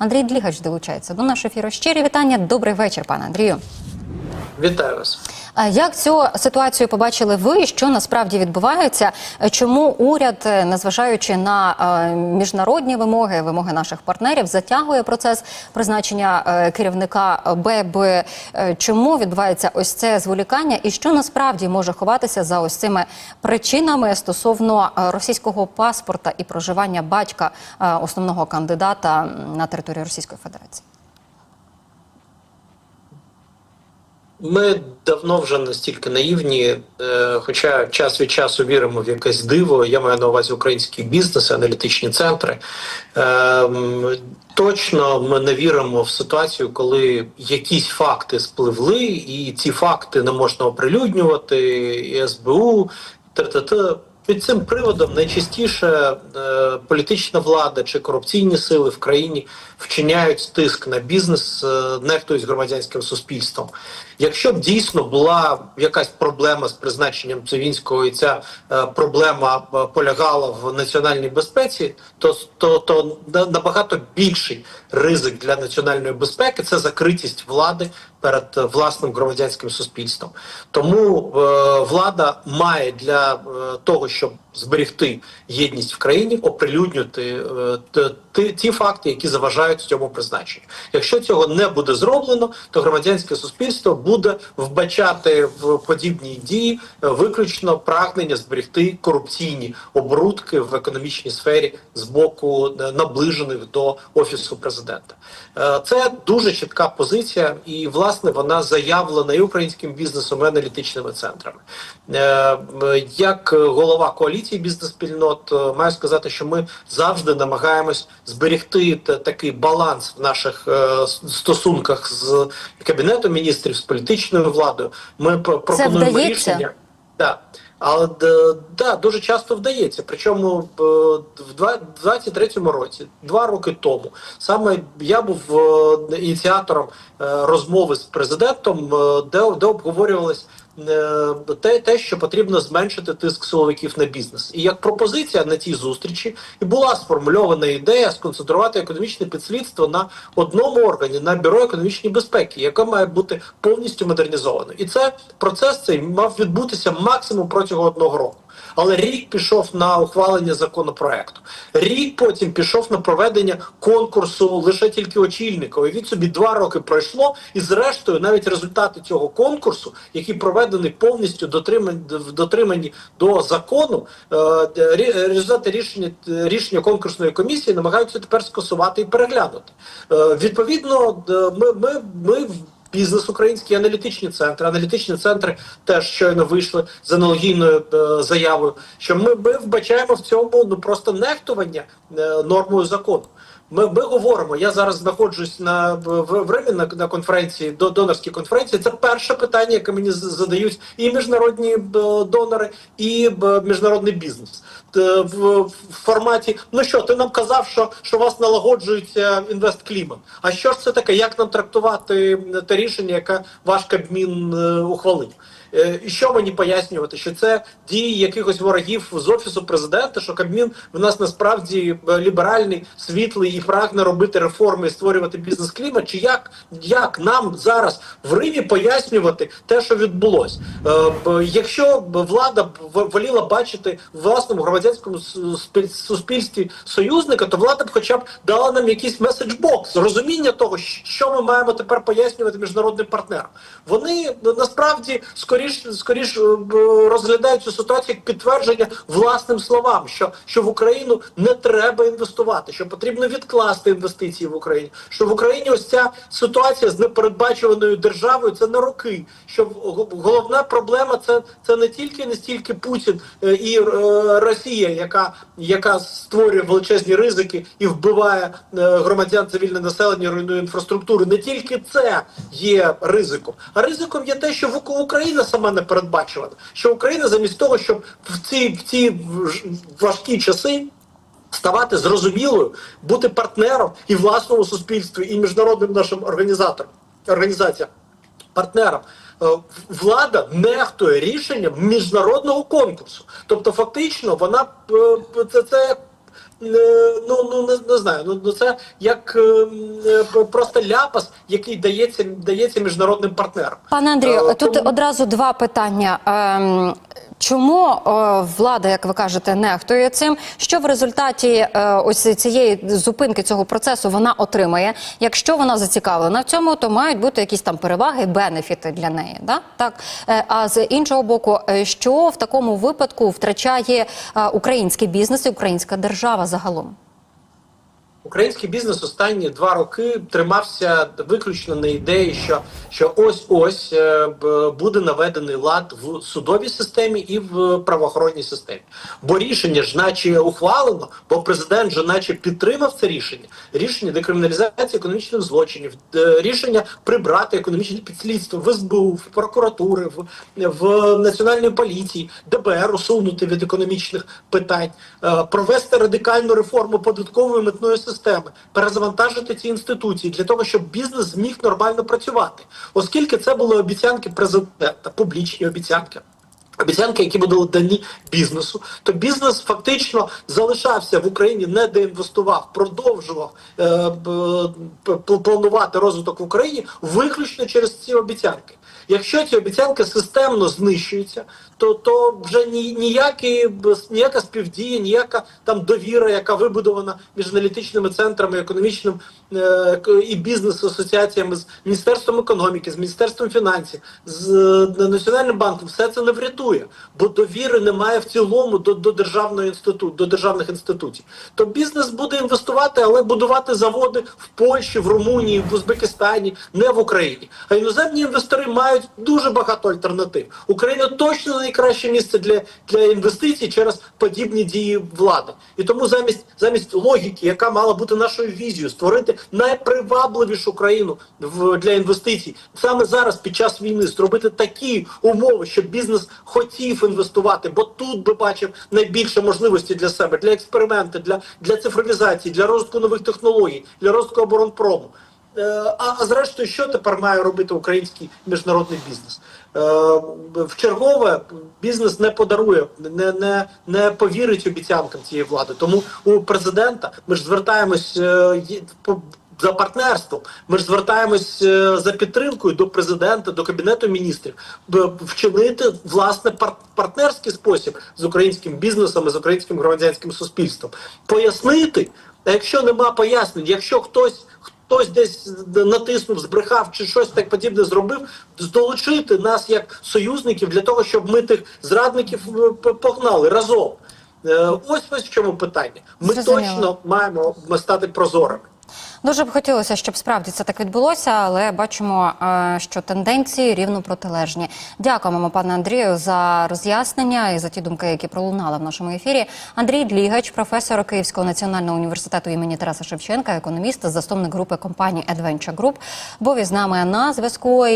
Андрій Длігач долучається до нашого ефіру. Щирі вітання. Добрий вечір, пане Андрію. Вітаю вас. А Як цю ситуацію побачили ви? Що насправді відбувається? Чому уряд, е, незважаючи на е, міжнародні вимоги, вимоги наших партнерів, затягує процес призначення е, керівника БЕБ? Чому відбувається ось це зволікання? І що насправді може ховатися за ось цими причинами стосовно російського паспорта і проживання батька основного кандидата на території Російської Федерації? Ми давно вже настільки наївні, е, хоча час від часу віримо в якесь диво. Я маю на увазі українські бізнес, аналітичні центри. Е, Точно ми не віримо в ситуацію, коли якісь факти спливли, і ці факти не можна оприлюднювати, і СБУ, т.т.т. Під цим приводом найчастіше е, політична влада чи корупційні сили в країні вчиняють тиск на бізнес, е, нехтують громадянським суспільством. Якщо б дійсно була якась проблема з призначенням Цивінського, і ця е, проблема е, полягала в національній безпеці, то, то, то набагато більший ризик для національної безпеки це закритість влади перед е, власним громадянським суспільством. Тому е, влада має для е, того, щоб зберегти єдність в країні, оприлюднювати е, ті, факти, які заважають цьому призначенню. Якщо цього не буде зроблено, то громадянське суспільство буде вбачати в подібній дії е, виключно прагнення зберегти корупційні оборудки в економічній сфері з боку е, наближених до офісу президента. Це дуже чітка позиція, і власне вона заявлена і українським бізнесом, і аналітичними центрами. Як голова коаліції бізнес-спільнот, е, маю сказати, що ми завжди намагаємось зберегти такий баланс в наших е, стосунках з кабінетом міністрів, з політичною владою. Ми пропонуємо вдається? рішення. Да. Але да, дуже часто вдається. Причому е, в два- 23-му році, два роки тому, саме я був ініціатором розмови з президентом, де, де обговорювалось е, те, те, що потрібно зменшити тиск силовиків на бізнес. І як пропозиція на тій зустрічі і була сформульована ідея сконцентрувати економічне підслідство на одному органі на бюро економічної безпеки, яке має бути повністю модернізовано. І це процес цей мав відбутися максимум протягом одного року. Але рік пішов на ухвалення законопроекту. Рік потім пішов на проведення конкурсу лише тільки очільника. Уявіть собі, два роки пройшло, і зрештою навіть результати цього конкурсу, який проведений повністю дотримані, дотримані до закону, е, результати рішення рішення конкурсної комісії намагаються тепер скасувати і переглянути. Е, Відповідно, ми, ми, ми в бізнес український аналітичні центри. Аналітичні центри теж щойно вийшли з аналогійною е, заявою, що ми, ми вбачаємо в цьому ну просто нехтування е, нормою закону. Ми, ми говоримо. Я зараз знаходжусь на в, в Римі на, на конференції до донорській конференції. Це перше питання, яке мені задають і міжнародні е, донори, і е, міжнародний бізнес. Т- в, в форматі: ну що, ти нам казав, що, що вас налагоджується інвестклімат. А що ж це таке? Як нам трактувати те рішення, яке ваш Кабмін е, ухвалив? Е, І що мені пояснювати, що це дії якихось ворогів з офісу президента, що Кабмін в нас насправді е, ліберальний, світлий і прагне робити реформи і створювати бізнес-клімат? Чи як, як нам зараз в Римі пояснювати те, що відбулось? Е, Якщо влада воліла бачити в власному громадянському суспільстві союзника, то влада б хоча б дала нам якийсь меседжбокс, розуміння того, що ми маємо тепер пояснювати міжнародним партнерам. Вони насправді скоріш скоріш е, розглядають цю ситуацію як підтвердження власним словам, що, що в Україну не треба інвестувати, що потрібно відкласти інвестиції в Україні, що в Україні ось ця ситуація з непередбачуваною державою це на роки. Що головна проблема це, це не тільки не стільки Путін е, і е, Росія, яка, яка створює величезні ризики і вбиває е, громадян цивільне населення, руйнує інфраструктуру. Не тільки це є ризиком, а ризиком є те, що в Україна сама не передбачувана. Що Україна замість того, щоб в ці в ці важкі часи. Ставати зрозумілою, бути партнером і власному суспільстві, і міжнародним нашим організаторам, організаціям, партнерам. Е, Влада нехтує рішенням міжнародного конкурсу. Тобто, фактично, вона е, це, це ну ну не, не знаю. Ну ну, це як е, е, просто ляпас, який дається дається міжнародним партнерам. Пане Андрію, Е, тут одразу два питання. Чому е, влада, як ви кажете, нехтує цим? Що в результаті е, ось цієї зупинки цього процесу вона отримає? Якщо вона зацікавлена в цьому, то мають бути якісь там переваги, бенефіти для неї. Да? Так Е, а з іншого боку, що в такому випадку втрачає український бізнес і українська держава загалом? Український бізнес останні два роки тримався виключно на ідеї, що, що ось ось е, буде наведений лад в судовій системі і в правоохоронній системі. Бо рішення ж, наче ухвалено, бо президент же, наче підтримав це рішення. Рішення декриміналізації економічних злочинів, е, рішення прибрати економічне підслідство в СБУ, в прокуратури, в, в національній поліції, ДБР усунути від економічних питань, е, провести радикальну реформу податкової митної системи, перезавантажити ці інституції для того, щоб бізнес зміг нормально працювати, оскільки це були обіцянки президента, публічні обіцянки. Обіцянки, які були дані бізнесу, то бізнес фактично залишався в Україні, не деінвестував, продовжував е, п- планувати розвиток в Україні виключно через ці обіцянки. Якщо ці обіцянки системно знищуються, то, то вже ні, ніякі, ніяка співдія, ніяка там довіра, яка вибудована між аналітичними центрами, економічним е, і бізнес-асоціаціями з міністерством економіки, з міністерством фінансів, з е, національним банком, все це не врятує, бо довіри немає в цілому до, до державного інституту, до державних інституцій. То бізнес буде інвестувати, але будувати заводи в Польщі, в Румунії, в Узбекистані, не в Україні. А іноземні інвестори мають дуже багато альтернатив. Україна точно найкраще місце для, для інвестицій через подібні дії влади. І тому замість замість логіки, яка мала бути нашою візією, створити найпривабливішу країну в для інвестицій, саме зараз під час війни зробити такі умови, щоб бізнес хотів інвестувати, бо тут би бачив найбільше можливості для себе, для експерименту, для, для цифровізації, для розвитку нових технологій, для розвитку оборонпрому. Е, А, а зрештою, що тепер має робити український міжнародний бізнес? Е, В чергове бізнес не подарує, не, не, не повірить обіцянкам цієї влади. Тому у президента ми ж звертаємось е, по- за партнерством. Ми ж звертаємось за підтримкою до президента, до кабінету міністрів, вчинити власне пар- партнерський спосіб з українським бізнесом і з українським громадянським суспільством, пояснити. А якщо нема пояснень, якщо хтось хтось десь натиснув, збрехав чи щось так подібне зробив, долучити нас як союзників для того, щоб ми тих зрадників е, погнали разом. Е, Ось ось в чому питання. Ми Зрозуміло. точно маємо стати прозорими. Дуже б хотілося, щоб справді це так відбулося, але бачимо, е, що тенденції рівно протилежні. Дякуємо, пане Андрію, за роз'яснення і за ті думки, які пролунали в нашому ефірі. Андрій Длігач, професор Київського національного університету імені Тараса Шевченка, економіст, засновник групи компанії Adventure Group, був із нами на зв'язку.